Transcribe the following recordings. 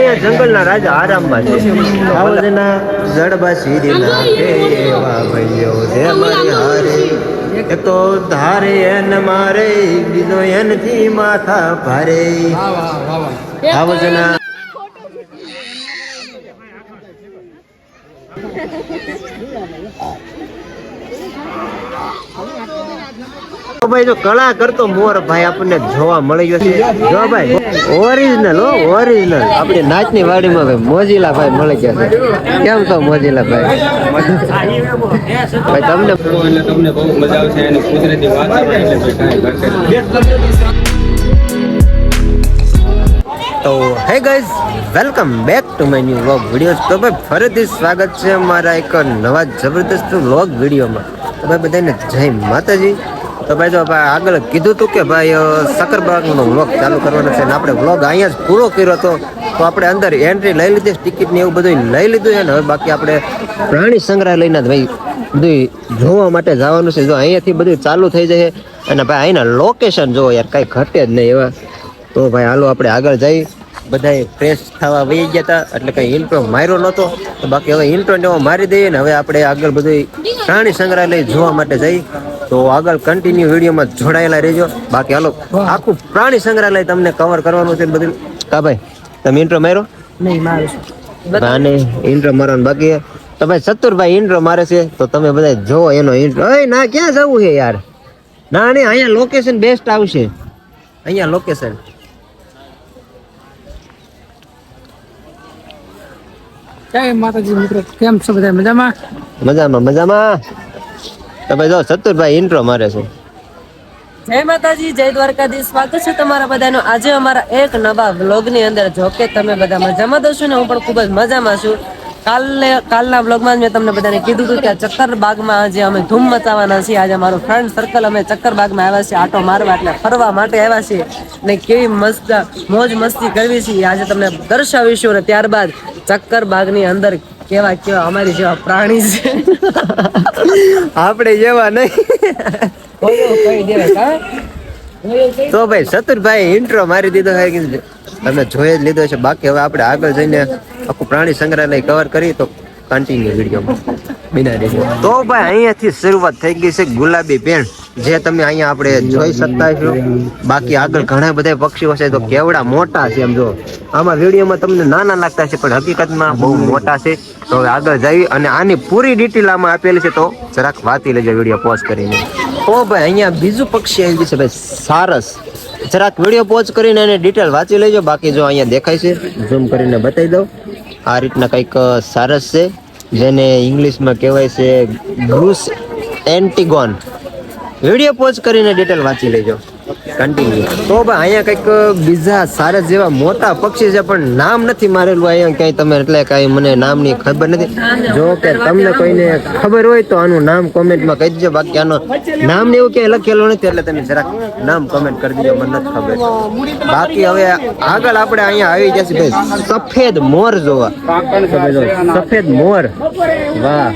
અહીંયા જંગલના રાજા આરામમાં છે. આવજના જડબા સીધી નાખે એવા ભાઈઓ જે મારી હારે. એક તો ધારે એન મારે બીજો એનથી માથા ભારે. આવજના. ભાઈ જો કળા કરતો મોર ભાઈ આપણને જોવા મળી ગયો છે. જો ભાઈ ઓરિજિનલ હો ઓરિજિનલ આપણી નાચની વાડીમાં ભાઈ મોજીલા ભાઈ મળી ગયા છે. કેમ તો મોજીલા ભાઈ ભાઈ તમને તમને બહુ મજા આવશે અને કુદરતી વાતાવરણ એટલે ભાઈ તો hey guys welcome back to my new vlog video તો ભાઈ ફરીથી સ્વાગત છે અમારા એક નવા જબરદસ્ત વ્લોગ વિડીયોમાં તો ભાઈ બધાને જય માતાજી. તો ભાઈ જો ભાઈ આગળ કીધું હતું કે ભાઈ સકરબાગનો વ્લોગ ચાલુ કરવાનો છે અને આપણે વ્લોગ અહીંયા જ પૂરો કર્યો હતો, તો આપણે અંદર એન્ટ્રી લઈ લીધી ટિકિટ ને એવું બધું લઈ લીધું છે ને હવે બાકી આપણે પ્રાણી સંગ્રહાલયના ભાઈ બધું જોવા માટે જવાનું છે. જો અહીંયાથી બધું ચાલુ થઈ જાય અને ભાઈ અહીંના લોકેશન જો યાર, કાંઈ ઘટે જ નહીં એવા. તો ભાઈ હાલો આપણે આગળ જઈ બધાએ ફ્રેશ થવા વહી ગયા હતા, એટલે કંઈ ઇન્ટ્રો માર્યો નહોતો. તો બાકી હવે ઇન્ટ્રો ને એવો મારી દઈએ ને હવે આપણે આગળ બધું પ્રાણી સંગ્રહાલય જોવા માટે જઈ. તો આગળ કન્ટિન્યુ વિડીયોમાં જોડાયેલા રહેજો. બાકી હાલો આખું પ્રાણી સંગ્રહાલય તમને કવર કરવાનું છે બધું. કા ભાઈ તમે ઇન્ટ્રો માર્યો? નહીં મારું આને ઇન્ટ્રો મારવાનું બાકી તો ભાઈ સત્તુરભાઈ ઇન્ટ્રો મારે છે તો તમે બધા જો એનો ઇન્ટ્રો અય ના ક્યાં જવું છે યાર? ના નહીં અહીંયા લોકેશન બેસ્ટ આવશે. અહીંયા લોકેશન જય માતાજી મિત્રો? કેમ છો બધા? મજામાં? મજામાં મજામાં. તો ભાઈ જો સત્તુરભાઈ ઇન્ટ્રો મારે છે. જય માતાજી, જય દ્વારકાધીશ. સ્વાગત છે તમારા બધાનો. આજે અમારા એક નવા વ્લોગની અંદર, જો કે તમે બધા મજામાં દો છો ને, હું પણ ખૂબ જ મજામાં છું. કાલે કાલના વ્લોગમાં મેં તમને બધાને કીધું હતું કે આ ચક્કર બાગમાં આજે અમે ધૂમ મચાવવાના છીએ. આજે અમારો ફ્રેન્ડ સર્કલ અમે ચક્કર બાગમાં આવ્યા છીએ, આટો મારવા એટલે ફરવા માટે આવ્યા છીએ ને કેવી મસ્ત, મોજ મસ્તી કરવી છે આજે તમને દર્શાવીશું અને ત્યારબાદ ચક્કર બાગની અંદર કેવા કેવા અમારી જેવા પ્રાણી છે. આપણે જેવા નહીં? તો ભાઈ સતુરભાઈ ઇન્ટ્રો મારી દીધો છે કે તમે જોઈ જ લીધો છે. બાકી હવે આપણે આગળ જઈને આખું પ્રાણી સંગ્રહાલય કવર કરી તો કન્ટિન્યુ વિડીયોમાં બિના તો ભાઈ અહીંયાથી શરૂઆત થઈ ગઈ છે ગુલાબી પેન જે તમે અહીંયા આપણે જોઈ શકતા છો, બાકી આગળ ઘણા બધા પક્ષીઓ છે, તો કેવડા મોટા છે એમ જો. આમાં વિડીયોમાં તમને નાના લાગતા છે પણ હકીકતમાં બહુ મોટા છે. તો હવે આગળ જઈ અને આની પૂરી ડિટેલ આમાં આપેલી છે, તો જરાક વાંચી લેજો, વીડિયો પોઝ કરીને. ઓ ભાઈ, અહીંયા બીજું પક્ષી આવી ગયું છે, ભાઈ, સારસ. જરાક વીડિયો પોઝ કરીને એને ડિટેલ વાંચી લેજો, બાકી જો અહીંયા દેખાય છે, ઝૂમ કરીને બતાવી દઉં. આ રીતના કંઈક સારસ છે, જેને ઇંગ્લિશમાં કહેવાય છે ગ્રુસ એન્ટિગોન. વીડિયો પોઝ કરીને ડિટેલ વાંચી લેજો. કન્ટિન્યુ તો ભાઈ અહીંયા કંઈક બીજા સારા જેવા મોટા પક્ષી છે, પણ નામ નથી મારેલું અહીંયા ક્યાંય તમે, એટલે કાંઈ મને નામની ખબર નથી. જો કે તમને કોઈને ખબર હોય તો આનું નામ કોમેન્ટમાં કહી દેજો. બાકી આનો નામ ને એવું ક્યાંય લખેલું નથી, એટલે તમે જરાક નામ કોમેન્ટ કરી દેજો, મને નથી ખબર. બાકી હવે આગળ આપણે અહીંયા આવી જશે ભાઈ, સફેદ મોર જોવા. સફેદ મોર. વાહ.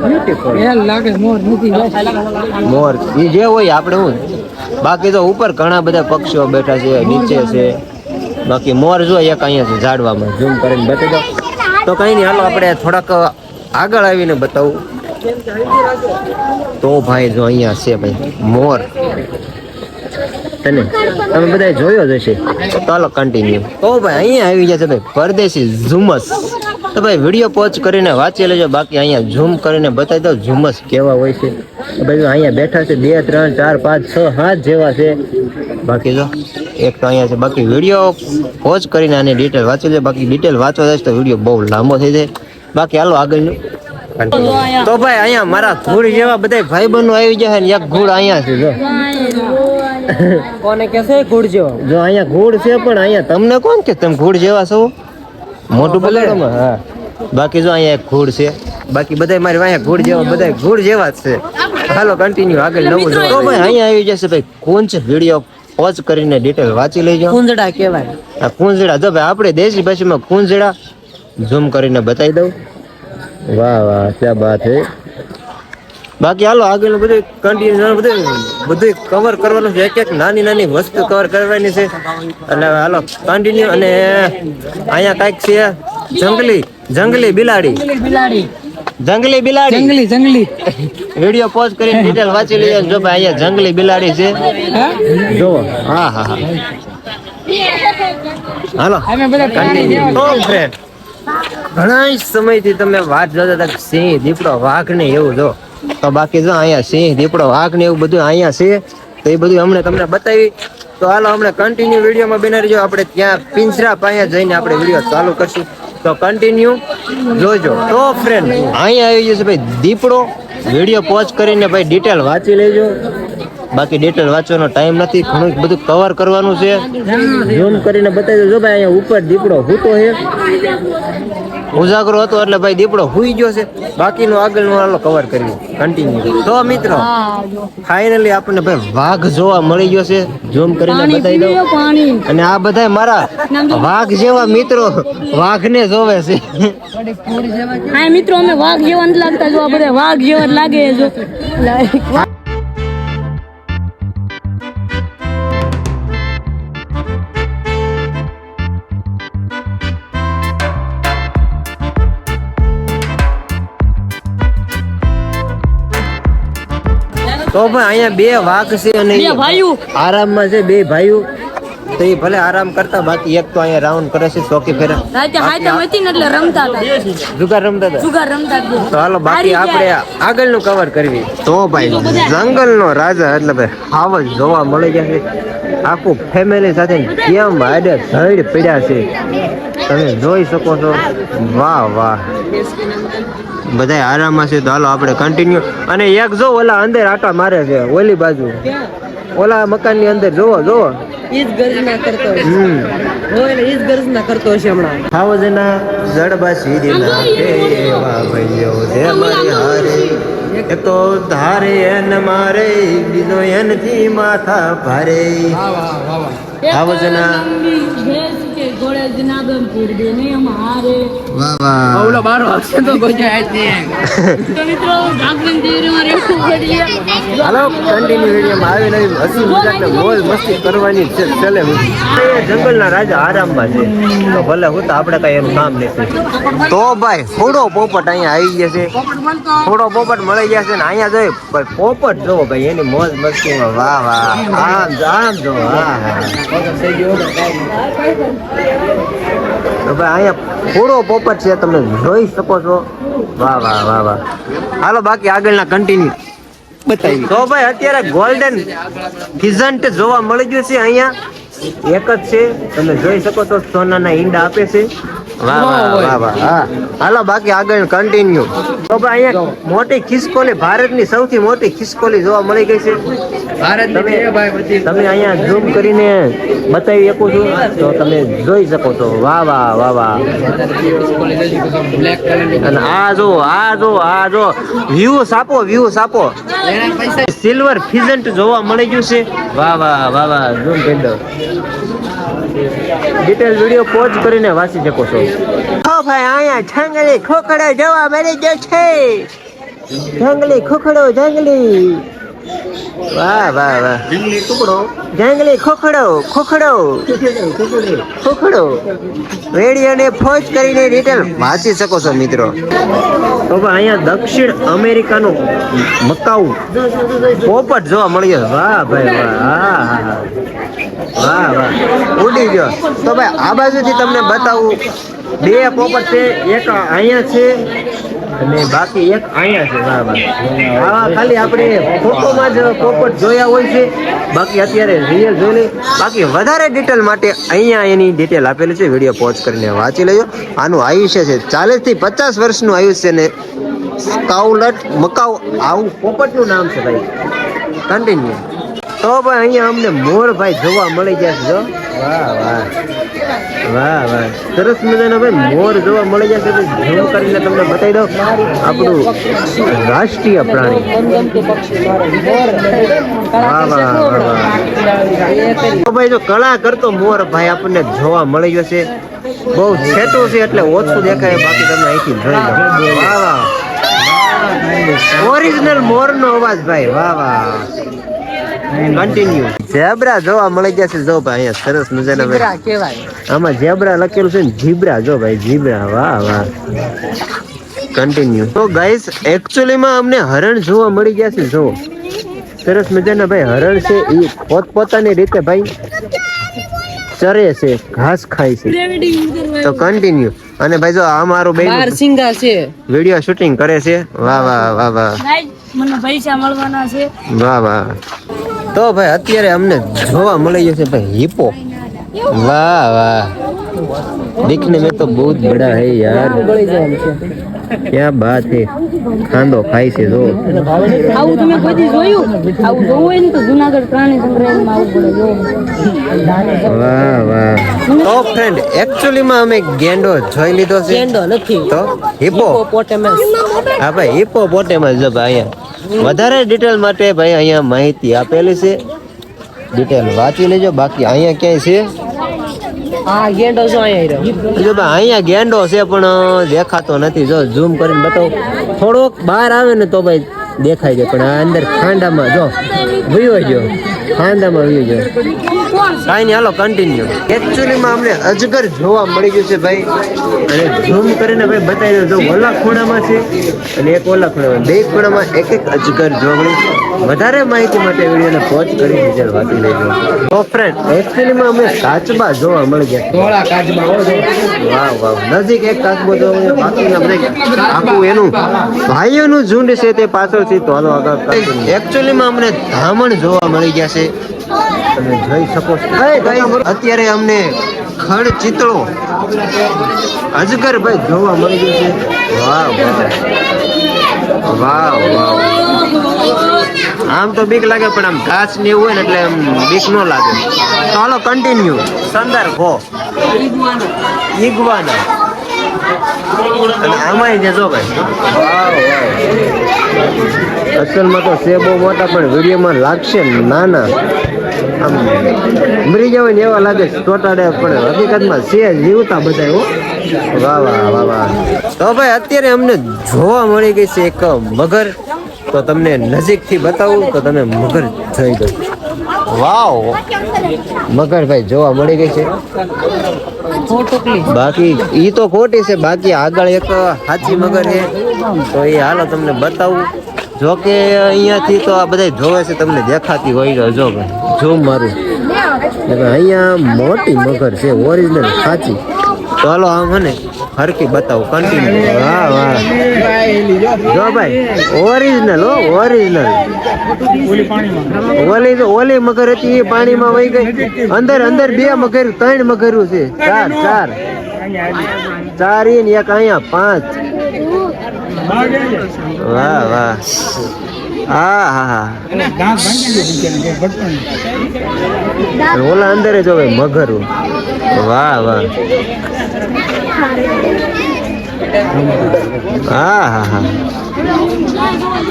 બ્યુટીફુલ લાગે મોર નથી મોર એ જે હોય આપણે હું. બાકી તો ઉપર ઘણા બધા પક્ષીઓ બેઠા છે નીચે છે. બાકી મોર જો એક અહીંયા છે ઝાડવામાં. ઝૂમ કરીને બતાવી દો. તો કઈ નહીં હાલો આપણે થોડાક આગળ આવીને બતાવું. તો ભાઈ જો અહીંયા છે ભાઈ મોર. તને? તમે બધા જોયો જ હશે. ચાલો કન્ટિન્યુ તો ભાઈ અહીંયા આવી ગયા છે ભાઈ પરદેશી ઝુમસ. તો ભાઈ વીડિયો પોચ કરીને વાંચી લેજો. બાકી અહીંયા ઝૂમ કરીને બતાવી દો ઝૂમસ કેવા હોય છે. તો ભાઈ અહીંયા બેઠા છે બે ત્રણ ચાર પાંચ છ સાત જેવા છે. બાકી જો એક તો અહીંયા છે. બાકી વીડિયો પોચ કરીને આની ડિટેલ વાંચી લેજો બાકી ડિટેલ વાંચવા જાય તો વીડિયો બહુ લાંબો થઈ જાય. બાકી હાલો આગળનું તો ભાઈ અહીંયા મારા ધૂળ જેવા બધા ભાઈ બંધો આવી જાય ને એક ઘૂડ અહીંયા છે જો. કોને કહેશે ગુડ જેવો? જો અહીંયા ઘૂડ છે પણ અહીંયા તમને કોણ કે તમે ઘૂડ જેવા છો? મોટું બગાડોમાં હા. બાકી જો અહીંયા એક ઘૂડ છે. બાકી બધા મારી અહીંયા ઘોડ જેવા બધા ઘોડ જેવા જ છે. હાલો કન્ટિન્યુ આગળ નવું જો તો ભાઈ અહીંયા આવી જશે ભાઈ. કોંચ વીડિયો પોઝ કરીને ડિટેલ વાંચી લેજો. કુંજડા કહેવાય. આ કુંજડા. જો ભાઈ આપણે દેશી ભાષામાં કુંજડા ઝૂમ કરીને બતાવી દઉં. વાહ વાહ ક્યાં બાત હે. બાકી હાલો આગળનું બધું કન્ટિન્યુ બધું બધું કવર કરવાનું છે એક એક નાની નાની વસ્તુ કવર કરવાની છે. એટલે હાલો કન્ટિન્યુ અને અહીંયા કાંઈક છે જંગલી જંગલી બિલાડી. બિલાડી. જંગલી બિલાડી. જંગલી જંગલી. વિડિયો પોઝ કરીને ડિટેલ વાંચી લઈએ જો ભાઈ અહીંયા જંગલી બિલાડી છે. જો હા હા હા. હાલો. કન્ટિન્યુ ફ્રેન્ડ ઘણા સમયથી તમે વાત જોતા હતા સિંહ દીપડો વાઘ ને એવું જો. તો બાકી જો અહીંયા સિંહ, દીપડો વાઘ ને એવું બધું અહીંયા છે, તો એ બધું અમને તમને બતાવી. તો હાલો અમને કન્ટિન્યુ વિડીયોમાં બેના રહેજો આપણે ત્યાં પિંજરા પાસે જઈને આપણે વીડિયો ચાલુ કરશું. તો કન્ટિન્યુ જોજો. તો ફ્રેન્ડ અહીંયા આવી જશે ભાઈ દીપડો. વીડિયો પોઝ કરીને ભાઈ ડિટેલ વાંચી લેજો. બાકી ડિટેલ વાંચવાનો ટાઈમ નથી. ઘણું બધું કવર કરવાનું છે. ઝૂમ કરીને બતાવી દો ભાઈ અહીંયા ઉપર દીપડો હૂતો છે. ઉજાગરો હતો એટલે ભાઈ દીપડો હુઈ ગયો છે. બાકીનું આગળનું હાલો કવર કરી કન્ટિન્યુ તો મિત્રો ફાઇનલી આપણને ભાઈ વાઘ જોવા મળી ગયો છે. ઝૂમ કરીને બતાવી દઉં. અને આ બધા મારા વાઘ જેવા મિત્રો વાઘને જોવે છે. હા મિત્રો અમે વાઘ જેવા નથી લાગતા. જો આ બધા વાઘ જેવા લાગે જો તો ભાઈ અહીંયા બે વાઘ છે અને બે ભાઈઓ. આરામમાં છે બે ભાઈઓ. તો એ ભલે આરામ કરતા બાકી એક તો અહીંયા રાઉન્ડ કરે છે ચોકી ફેરા. એટલે રમતા હતા. જુગાર રમતા હતા. જુગાર રમતા હતા. તો હાલો બાકી આપણે આગળનું કવર કરવી. તો ભાઈ જંગલનો રાજા એટલે ભાઈ હાવ જોવા મળી જશે આખું ફેમિલી સાથે કેમ આડે ધડ પડ્યા છે? તમે જોઈ શકો છો. વાહ વાહ. બધા આરામ છે તો હાલો આપણે કન્ટિન્યુ અને એક જો ઓલા અંદર આટા મારે છે ઓલી બાજુ. ઓલા મકાનની અંદર જોવો જોવો. એક તો ધારે એન મારે બીજો એનથી માથા ભારે. થાવજના વાહ વાહ. ઓલો બારો હશે તો કોઈ જાય જ નહીં તો મિત્રો જાગરણ દેવીમાં રહેવું પડીએ હાલો કન્ટિન્યુ વિડીયોમાં આવી નવી હસી મજાક ને મોજ મસ્તી કરવાની છે ચલે. જંગલના રાજા આરામમાં છે. તો ભલે હું તો આપણે કઈ એનું કામ નથી. તો ભાઈ થોડો પોપટ અહીંયા આવી ગયા છે. થોડો પોપટ મળી ગયા છે ને અહીંયા જોઈ. ભાઈ પોપટ જોવો ભાઈ એની મોજ મસ્તીમાં વાહ વાહ. આમ જો, આમ જો હા હા તો ભાઈ અહીંયા થોડો પોપટ છે તમે જોઈ શકો છો. વાહ વાહ વાહ વાહ. હાલો બાકી આગળના કન્ટિન્યુ બતાવી. તો ભાઈ અત્યારે ગોલ્ડન ફિઝન્ટ જોવા મળી ગયું છે અહીંયા. એક જ છે તમે જોઈ શકો છો સોનાના ઈંડા આપે છે. વાહ વાહ વાહ વાહ હા. હાલો બાકી આગળ કન્ટિન્યુ તો ભાઈ અહીંયા મોટી ખિસકોલી ભારતની સૌથી મોટી ખિસકોલી જોવા મળી ગઈ છે. તમે તમે અહીંયા ઝૂમ કરીને બતાવી શકો છો. તો તમે જોઈ શકો છો. વાહ વાહ વાહ વાહ. અને આ જો આ જો આ જો. વ્યૂ આપો વ્યૂ આપો સિલ્વર ફિઝન્ટ જોવા મળી ગયું છે. વાહ વાહ વાહ વાહ. ઝૂમ કરી દો. ડિટેલ વિડિયો પોઝ કરીને વાંચી શકો છો. હો ભાઈ અહીંયા જંગલી ખોખડો જોવા મળી ગયો છે. જંગલી ખોખડો જંગલી. વાહ વાહ વાહ. જંગલી ટુકડો. જંગલી ખોખડો ખોખડો. ખોખડો. રેડિયોને ફોજ કરીને ડિટેલ વાંચી શકો છો મિત્રો. તો અહીંયા દક્ષિણ અમેરિકાનું મકાઉ. પોપટ જોવા મળ્યો વાહ ભાઈ વાહ હા હા. વાહ વાહ. ઉડી ગયો. તો ભાઈ, આ બાજુથી તમને બતાવું. બે પોપટ છે એક અહીંયા છે અને બાકી એક અહીંયા છે. વાહ આવા ખાલી આપણે ફોટોમાં જ પોપટ જોયા હોય છે. બાકી અત્યારે રિયલ જોઈ લઈ બાકી વધારે ડિટેલ માટે અહીંયા એની ડિટેલ આપેલી છે. વીડિયો પોઝ કરીને વાંચી લેજો. આનું આયુષ્ય છે. ચાલીસથી પચાસ વર્ષનું આયુષ્ય ને સ્કાઉલટ મકાઉ આવું પોપટનું નામ છે ભાઈ. કન્ટિન્યુ તો ભાઈ અહીંયા અમને મોરભાઈ જોવા મળી ગયા છે જો. વાહ વાહ. વાહ વાહ. સરસ મજાના ભાઈ મોર જોવા મળી ગયા છે ઝૂમ કરીને તમને બતાવી દઉં. આપણું રાષ્ટ્રીય પ્રાણી. તો ભાઈ જો કળા કરતો મોર ભાઈ આપણને જોવા મળી ગયો છે. બહુ છેટું છે એટલે ઓછું દેખાય બાકી તમે અહીંથી જોઈ લો વાહ વાહ. ઓરિજિનલ મોર નો અવાજ ભાઈ. વાહ વાહ. કન્ટિન્યુ ઝેબ્રા જોવા મળી ગયા છે જો ભાઈ સરસ મજાના ભાઈ. કેવાય આમાં ઝેબ્રા લખેલું છે ને જીબ્રા જો ભાઈ જીબ્રા વાહ વાહ. કન્ટિન્યુ તો ગાઈસ એકચ્યુઅલી અમને હરણ જોવા મળી ગયા છે જો. સરસ મજાના ભાઈ હરણ છે એ પોતપોતાની રીતે ભાઈ ચરે છે ઘાસ ખાય છે. તો કન્ટિન્યુ અને ભાઈ જો આ મારો બેન સિંગા છે. વીડિયો શૂટિંગ કરે છે. વાહ વાહ વાહ વાહ. મને પૈસા મળવાના છે. વાહ વાહ. તો ભાઈ અત્યારે અમને જોવા મળી ગયો છે ભાઈ હિપો વાહ વાહ. દીકને મેં તો બહુ જ બડા હૈ યાર. ક્યાં બાત હે? ખાંદો ખાય છે જો. આવું તમે કોઈ જોયું? આવું જોવું હોય ને તો જુનાગઢ પ્રાણી સંગ્રહાલયમાં આવું વાહ વાહ. તો ફ્રેન્ડ એક્ચ્યુઅલી માં અમે ગેંડો જોઈ લીધો છે. ગેંડો નથી. તો હિપો પોટેમસ. હા ભાઈ હિપો પોટેમસ જો ભાઈ અહીંયા. વધારે ડિટેલ માટે ભાઈ અહીંયા માહિતી આપેલી છે. ડિટેલ વાંચી લેજો બાકી અહીંયા ક્યાંય છે? જો ભાઈ અહીંયા ગેંડો છે પણ દેખાતો નથી. જો ઝૂમ કરીને બતાવો. થોડોક બહાર આવે ને તો ભાઈ દેખાય છે પણ આ અંદર ખાંડામાં જો વયો ગયો ખાંડામાં વયો ગયો કાંઈ નહીં હાલો કન્ટિન્યુ એકચ્યુઅલીમાં અમને અજગર જોવા મળી ગયું છે ભાઈ. અને ઝૂમ કરીને ભાઈ બતાવી દો જો ઓલા ખૂણામાં છે અને એક ઓલા ખૂણામાં બે ખૂણામાં એક એક અજગર જોવા મળ્યું વધારે માહિતી માટે વિડીયોને પોચ કરી રિઝલ્ટ વાંચી લેજો તો ફ્રેન્ડ એકચ્યુઅલીમાં અમે કાચબા જોવા મળી ગયા. ધોળા કાચબા. વાહ વાહ નજીક એક કાચબો જોવા મળ્યો. બાકી બધા આખું એનું ભાઈઓનું ઝુંડ છે તે પાછળથી તો હાલો આગળ એકચ્યુઅલીમાં અમને ધામણ જોવા મળી ગયા છે. તમે જોઈ શકો છો. અત્યારે અમને ખડ ચિતળો અજગર ભાઈ જોવા મળી ગયું છે. વાહ વાહ વાહ આમ તો બીક લાગે, પણ આમ ઘાસ ને એવું હોય ને એટલે આમ બીક ન લાગે. ચાલો કન્ટિન્યુ સંદર ગો ઈગવાના. અને આમાંય છે જો ભાઈ. અસલમાં તો સેબો મોટા, પણ વિડીયોમાં લાગશે નાના. આમ મરી જવાય ને એવા લાગે છે ચોટાડે પણ હકીકતમાં છે, જીવતા બધા હો. વાહ વાહ વાહ વાહ. તો ભાઈ, અત્યારે અમને જોવા મળી ગઈ છે એક મગર. તો તમને નજીકથી બતાવું તો તમે મગર જોઈ દો વાવ. મગર ભાઈ જોવા મળી ગઈ છે. બાકી ઈ તો ખોટી છે, બાકી આગળ એક હાચી મગર છે. તો એ હાલો તમને બતાવું. જો કે અહીંયાથી તો આ બધા જોવે છે, તમને દેખાતી હોય જો ભાઈ, જો મારું. અહીંયા મોટી મગર છે ઓરિજિનલ સાચી ચાલો આમ મને હરકી બતાવો કન્ટિન્યુ વાહ વાહ. જો ભાઈ ઓરિજિનલ હો ઓરિજિનલ ઓલી તો ઓલી મગર હતી, એ પાણીમાં વહી ગઈ. અંદર અંદર બે મગર, ત્રણ મગરું છે. ચાર ચાર. ચાર એક અહીંયા, પાંચ. વાહ વાહ. હા હા ઓલા અંદર જ હવે મગરું. વાહ વાહ. હા હા હા.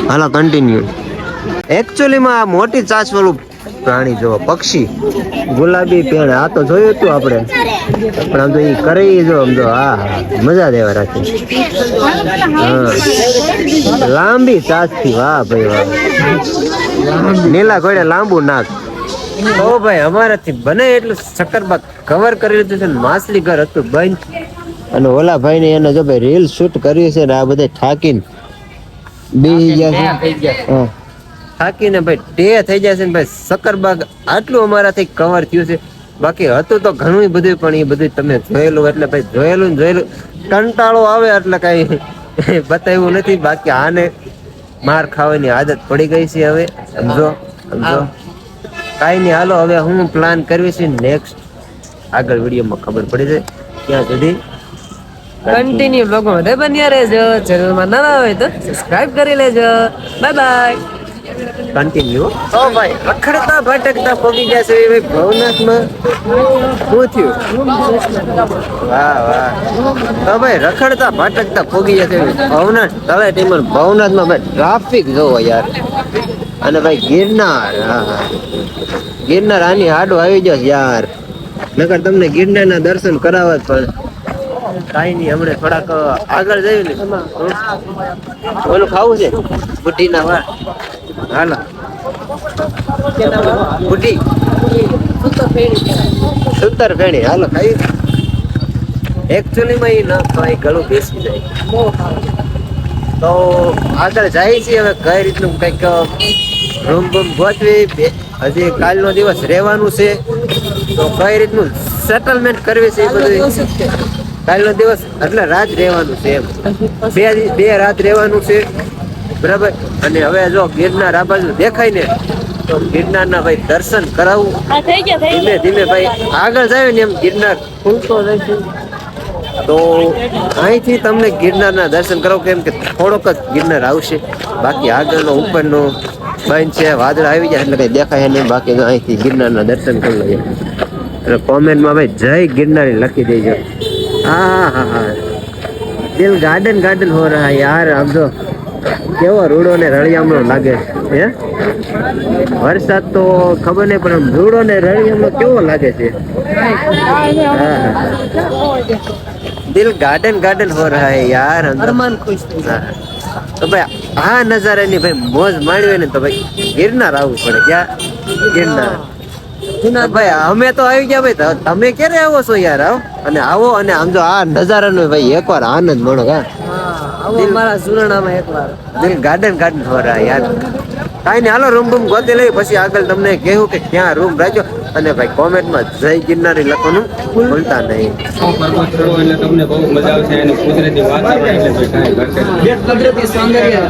હાલો કન્ટિન્યુ એકચ્યુઅલીમાં મોટી ચાંચ પ્રાણી જો પક્ષી ગુલાબી પેણ આ તો જોયું હતું આપણે. પણ આમ તો એ કરે જો આમ તો હા હા મજા દેવા રાખી. હા. લાંબી ચાંચથી વાહ ભાઈ વાહ. નીલા ઘોડે લાંબુ નાક. ઓ ભાઈ અમારાથી બને એટલું શક્કરબાગ કવર કરી લીધું છે માછલી ઘર હતું બંધ. અને ઓલા ભાઈ ને એને જો ભાઈ રીલ શૂટ કર્યું છે ને આ બધા થાકીને બેસી ગયા છે. હા. થાકીને ભાઈ ટે થઈ જાય છે ને ભાઈ શક્કરબાગ આટલું અમારાથી કવર થયું છે. બાકી હતું તો ઘણું બધું પણ એ બધું તમે જોયેલું એટલે ભાઈ જોયેલું જોયેલું કંટાળો આવે એટલે કઈ બતાવ્યું નથી. બાકી આને માર ખાવાની આદત પડી ગઈ છે હવે. સમજો સમજો. કાંઈ નહીં હાલો હવે હું પ્લાન કરવી છે નેક્સ્ટ આગળ વિડીયોમાં ખબર પડી જાય. ત્યાં સુધી કન્ટિન્યુ બ્લોગમાં બધા બન્યા રહેજો. ચેનલમાં નવા હોય તો સબસ્ક્રાઇબ કરી લેજો. બાય બાય કન્ટિન્યુ ઓ ભાઈ રખડતા ભટકતા પગી ગયા છે ભાઈ ભવનાથમાં શું થયું? વાહ વાહ. તો ભાઈ, રખડતા ભટકતા પગી ગયા છે ભવનાથ તળે ટીમર ભવનાથમાં ભાઈ ટ્રાફિક જોવો યાર. અને ભાઈ, ગિરનાર, હા ગિરનાર આની હાડો આવી જશે યાર. નકર તમને ગિરનારના દર્શન કરાવત પણ કાંઈ નહીં, હમણે થોડાક આગળ જયું ને ઓલું ખાવું છે? બુઢીના વાળ. હાલો. બુટી સુતર ફેણી. હાલો ખાઈ. એકચ્યુઅલી માં એ ન ખાય ગળું બેસી જાય. તો આગળ જાય છે હવે કઈ રીતનું કંઈક રૂમ બૂમ ગોઠવી. બે- હજી કાલનો દિવસ રહેવાનું છે. તો કઈ રીતનું સેટલમેન્ટ કરવી છે એ બધું? કાલનો દિવસ એટલે રાત રહેવાનું છે એમ. બે બે રાત રહેવાનું છે. બરાબર? અને હવે જો ગિરનાર આ બાજુ દેખાય ને તો ગિરનારના ભાઈ દર્શન થઈ ધીમે ધીમે ભાઈ આગળ જાય ને એમ ગિરનાર ખુલતો જશે તો અહીંથી તમને ગિરનારના દર્શન કરો કેમ કે થોડોક જ ગિરનાર આવશે. બાકી આગળનો ઉપરનો બંધ છે વાદળ આવી જાય એટલે કઈ દેખાય નહીં. બાકી તો અહીંથી ગિરનારના દર્શન કરી લઈએ. એટલે કોમેન્ટમાં ભાઈ જય ગિરનારી લખી દેજો. હા હા હા દિલ ગાર્ડન ગાર્ડન હો રહા યાર આમ તો. કેવો રૂડો ને રળિયામણો લાગે હે? વરસાદ તો ખબર નહીં પણ આમ રૂડો ને રળિયામણો કેવો લાગે છે. દિલ ગાર્ડન ગાર્ડન હો રહા હૈ યાર. અરમાન ખુશ. તો ભાઈ આ નજારાની ભાઈ મોજ માણવી ને તો ભાઈ ગિરનાર આવવું પડે ક્યાં? ગિરનાર. ભાઈ અમે તો આવી ગયા ભાઈ તમે ક્યારે આવો છો યાર આવો? અને આવો અને આમ જો આ નજારાનો ભાઈ એકવાર આનંદ માણો કા હા, આવો મારા સુરણામાં એકવાર દિલ ગાર્ડન ગાર્ડન ફરા યાર કાંઈ નહીં હાલો રૂમ બૂમ ગોતી લઈ પછી આગળ તમને કહેવું કે ક્યાં રૂમ રાખ્યો. અને ભાઈ કોમેન્ટમાં જય ગિરનારી લખવાનું ભૂલતા નહીં. સો પર્વત ચડો એટલે તમને બહુ મજા આવશે અને કુદરતી વાતાવરણ એટલે ભાઈ કાંઈ ઘટે નહીં. કુદરતી સૌંદર્ય.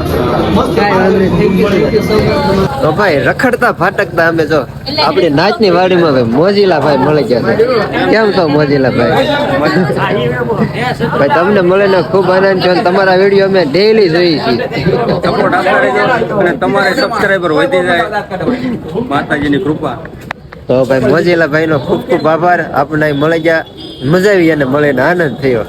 તો ભાઈ રખડતા ફાટકતા અમે જો આપણી નાચની વાડીમાં ભાઈ મોજીલા ભાઈ મળી ગયા છે. કેમ છો મોજીલા ભાઈ ભાઈ તમને મળીને ખૂબ આનંદ છે અને તમારા વીડિયો અમે ડેઈલી જોઈએ છીએ. તમારે સબસ્ક્રાઈબર વધી જાય માતાજીની કૃપા. તો ભાઈ મોજીલા ભાઈ નો ખૂબ ખૂબ આભાર. આપણે મળી ગયા. મજા આવી અને મળીને આનંદ થયો.